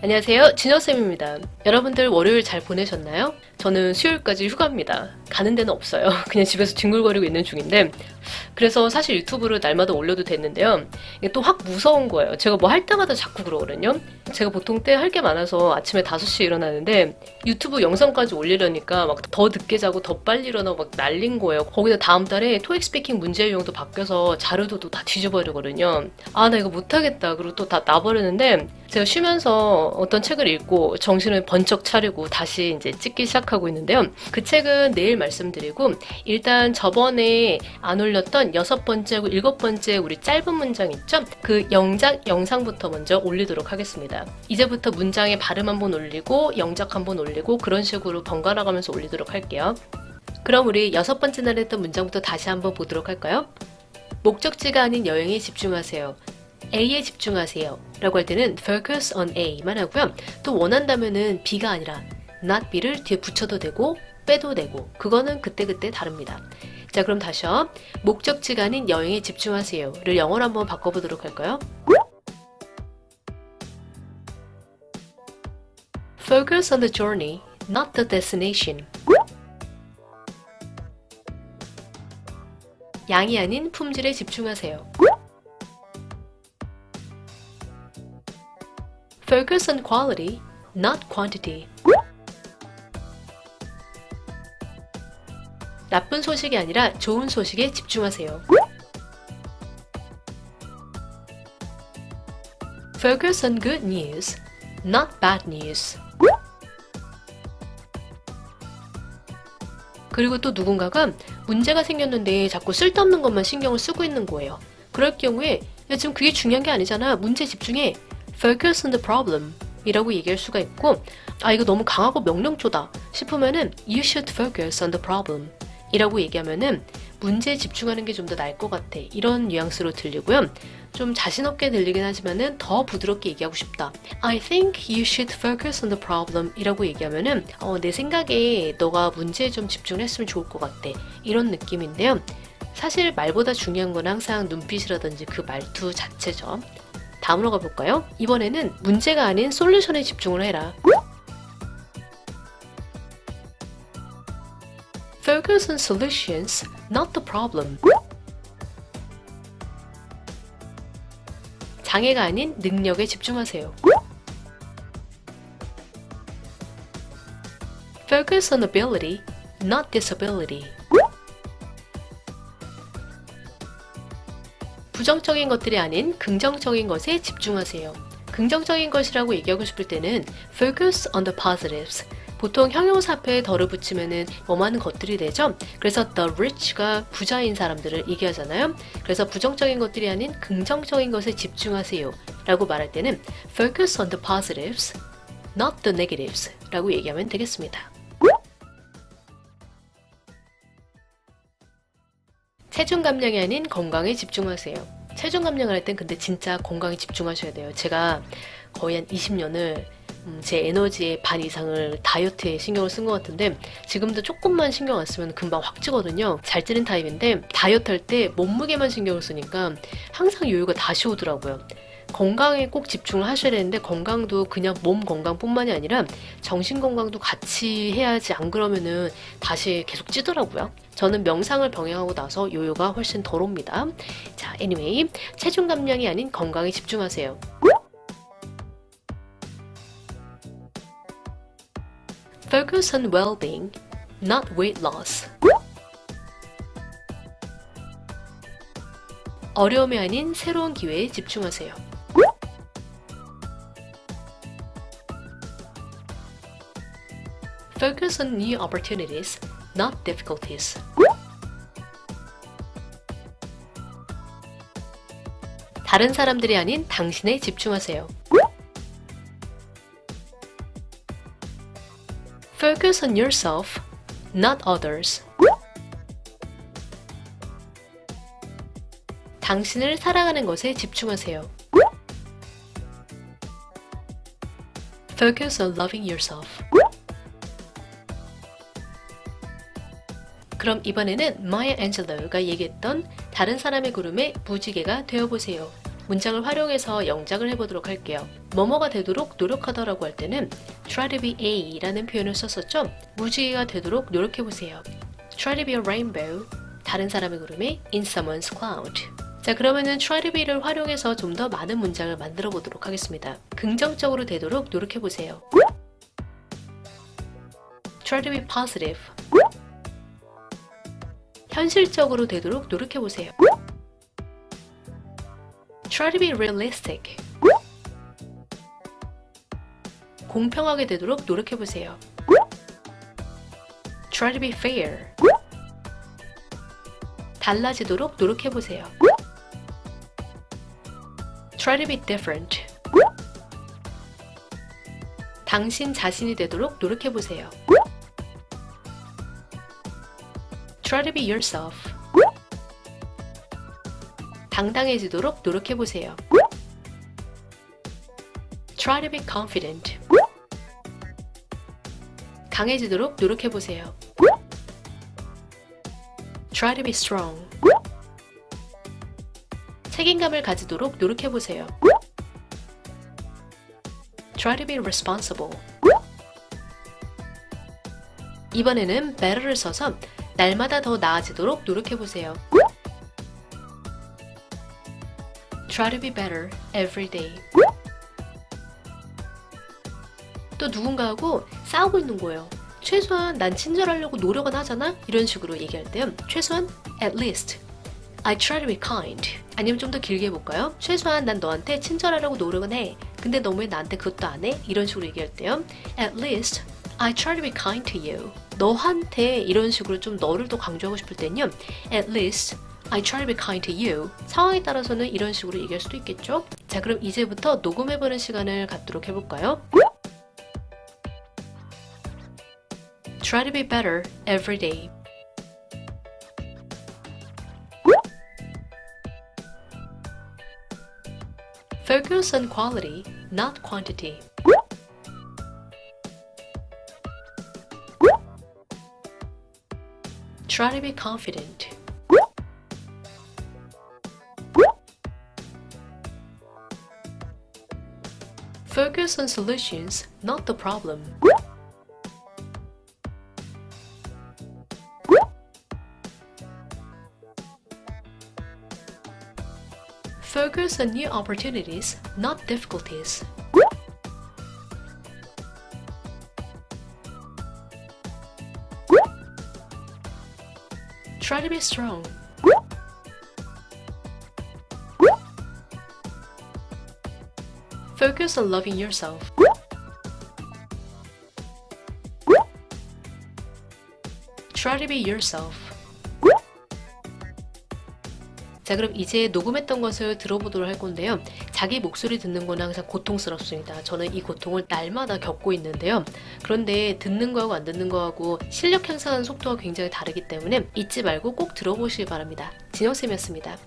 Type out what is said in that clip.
안녕하세요. 진여쌤입니다. 여러분들 월요일 잘 보내셨나요? 저는 수요일까지 휴가입니다. 가는 데는 없어요. 그냥 집에서 뒹굴거리고 있는 중인데, 그래서 사실 유튜브를 날마다 올려도 됐는데요. 이게 또 확 무서운 거예요. 제가 뭐 할 때마다 자꾸 그러거든요. 제가 보통 때 할 게 많아서 아침에 5시에 일어나는데, 유튜브 영상까지 올리려니까 막 더 늦게 자고 더 빨리 일어나고 막 날린 거예요. 거기다 다음 달에 토익 스피킹 문제 유형도 바뀌어서 자료도 다 뒤져버리거든요. 아, 나 이거 못하겠다. 그리고 또다 놔버리는데, 제가 쉬면서 어떤 책을 읽고 정신을 번쩍 차리고 다시 이제 찍기 시작 하고 있는데요. 그 책은 내일 말씀드리고 일단 저번에 안 올렸던 여섯 번째하고 일곱 번째 우리 짧은 문장 있죠? 그 영작 영상부터 먼저 올리도록 하겠습니다. 이제부터 문장의 발음 한번 올리고 영작 한번 올리고 그런 식으로 번갈아 가면서 올리도록 할게요. 그럼 우리 여섯 번째 날 했던 문장부터 다시 한번 보도록 할까요? 목적지가 아닌 여행에 집중하세요. A에 집중하세요. 라고 할 때는 focus on A만 하고요. 또 원한다면은 B가 아니라 not B를 뒤에 붙여도 되고 빼도 되고 그거는 그때그때 다릅니다. 자 그럼 다시요. 목적지가 아닌 여행에 집중하세요 를 영어로 한번 바꿔보도록 할까요? Focus on the journey, not the destination. 양이 아닌 품질에 집중하세요. Focus on quality, not quantity. 나쁜 소식이 아니라 좋은 소식에 집중하세요. Focus on good news, not bad news. 그리고 또 누군가가 문제가 생겼는데 자꾸 쓸데없는 것만 신경을 쓰고 있는 거예요. 그럴 경우에 야, 지금 그게 중요한 게 아니잖아. 문제 집중해. Focus on the problem 이라고 얘기할 수가 있고 아 이거 너무 강하고 명령조다 싶으면은 You should focus on the problem 이라고 얘기하면은 문제에 집중하는 게 좀 더 나을 것 같아. 이런 뉘앙스로 들리고요. 좀 자신 없게 들리긴 하지만은 더 부드럽게 얘기하고 싶다. I think you should focus on the problem 이라고 얘기하면은 어, 내 생각에 너가 문제에 좀 집중을 했으면 좋을 것 같아. 이런 느낌인데요. 사실 말보다 중요한 건 항상 눈빛이라든지 그 말투 자체죠. 다음으로 가볼까요? 이번에는 문제가 아닌 솔루션에 집중을 해라. Focus on solutions, not the problem. 장애가 아닌 능력에 집중하세요. Focus on ability, not disability. 부정적인 것들이 아닌 긍정적인 것에 집중하세요. 긍정적인 것이라고 얘기하고 싶을 때는 focus on the positives. 보통 형용사 앞에 더를 붙이면은 뭐 많은 것들이 되죠. 그래서 the rich가 부자인 사람들을 얘기하잖아요. 그래서 부정적인 것들이 아닌 긍정적인 것에 집중하세요. 라고 말할 때는 focus on the positives, not the negatives 라고 얘기하면 되겠습니다. 체중 감량이 아닌 건강에 집중하세요. 체중 감량을 할 땐 근데 진짜 건강에 집중하셔야 돼요. 제가 거의 한 20년을 음, 제 에너지의 반 이상을 다이어트에 신경을 쓴 것 같은데 지금도 조금만 신경 안 쓰면 금방 확 찌거든요. 잘 찌는 타입인데 다이어트 할 때 몸무게만 신경을 쓰니까 항상 요요가 다시 오더라고요. 건강에 꼭 집중을 하셔야 되는데 건강도 그냥 몸 건강뿐만이 아니라 정신 건강도 같이 해야지 안 그러면은 다시 계속 찌더라고요. 저는 명상을 병행하고 나서 요요가 훨씬 덜 옵니다. 자, anyway 체중 감량이 아닌 건강에 집중하세요. Focus on well-being, not weight loss. 어려움이 아닌 새로운 기회에 집중하세요. 다른 사람들이 아닌 당신에 집중하세요. Focus on yourself, not others. 당신을 사랑하는 것에 집중하세요. Focus on loving yourself. 그럼 이번에는 마야 앤젤로가 얘기했던 다른 사람의 구름에 무지개가 되어보세요. 문장을 활용해서 영작을 해보도록 할게요. 뭐뭐가 되도록 노력하다라고 할 때는 try to be A라는 표현을 썼었죠. 무지개가 되도록 노력해보세요. try to be a rainbow. 다른 사람의 구름이 in someone's cloud. 자, 그러면은 try to be를 활용해서 좀 더 많은 문장을 만들어 보도록 하겠습니다. 긍정적으로 되도록 노력해 보세요. try to be positive. 현실적으로 되도록 노력해 보세요. Try to be realistic. 공평하게 되도록 노력해 보세요. try to be fair. 달라지도록 노력해 보세요. Try to be different. 당신 자신이 되도록 노력해 보세요. Try to be yourself. 당당해지도록 노력해 보세요. Try to be confident. 강해지도록 노력해 보세요. Try to be strong. 책임감을 가지도록 노력해 보세요. Try to be responsible. 이번에는 better를 써서 날마다 더 나아지도록 노력해 보세요. Try to be better every day. 또 누군가하고 싸우고 있는 거예요. 최소한 난 친절하려고 노력은 하잖아? 이런 식으로 얘기할 때요. 최소한 at least I try to be kind. 아니면 좀 더 길게 해볼까요? 최소한 난 너한테 친절하려고 노력은 해. 근데 너 왜 나한테 그것도 안 해? 이런 식으로 얘기할 때요. At least I try to be kind to you. 너한테 이런 식으로 좀 너를 더 강조하고 싶을 때는요. At least I try to be kind to you. 상황에 따라서는 이런 식으로 얘기할 수도 있겠죠? 자, 그럼 이제부터 녹음해보는 시간을 갖도록 해볼까요? Try to be better every day. Focus on quality, not quantity. Try to be confident. Focus on solutions, not the problem. Focus on new opportunities, not difficulties. Try to be strong. Focus on loving yourself. Try to be yourself. 자, 그럼 이제 녹음했던 것을 들어보도록 할 건데요. 자기 목소리 듣는 건 항상 고통스럽습니다. 저는 이 고통을 날마다 겪고 있는데요. 그런데 듣는 거하고 안 듣는 거하고 실력 향상하는 속도가 굉장히 다르기 때문에 잊지 말고 꼭 들어보시기 바랍니다. 진영쌤이었습니다.